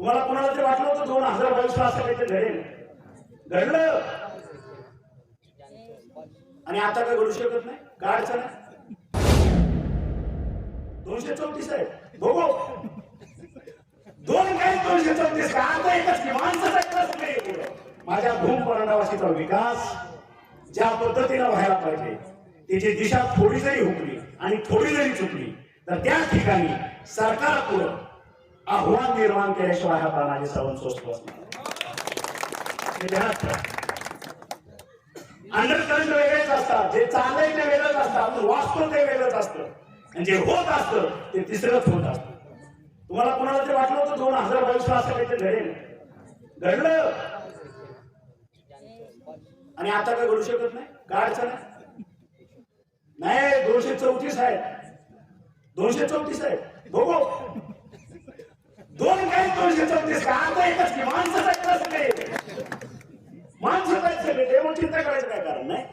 तुम्हाला कोणाला तरी वाटलं होतं दोन हजार बावीस ला असं काहीतरी घडेल? घडलं. आणि आता काय घडू शकत नाही? काय अडचण आहे? दोनशे चौतीस आहे. बघू. दोन काय दोनशे चौतीस. का आता एकच की माणसाचा एकच नाही माझ्या भूम परंडावासीचा विकास ज्या पद्धतीनं व्हायला पाहिजे त्याची दिशा थोडी जरी हुकली आणि थोडी जरी चुकली तर त्या ठिकाणी सरकार पुढं आव्हान निर्माण केल्याशिवाय हा तानाजी सावंत स्वस्त बसणार अंडरकरंट वेगळेच असतात. जे चाललंय ते वेगळंच असतं आपण वाचतो ते वेगळंच असतं. आणि जे होत असतं ते तिसरंच होत असतं. तुम्हाला कोणाला ते वाटलं होतं दोन हजार बावीस ला असं काहीतरी घडेल? घडलं. आणि आता काय घडू शकत नाही? काय अडचण नाही दोनशे चौतीस आहे. दोनशे चौतीस आहे. बघू. दोन काय दोनशे चौतीस का आता एकच की माणसाचा माणसं काय सगळे ते करायचं काय कारण नाही?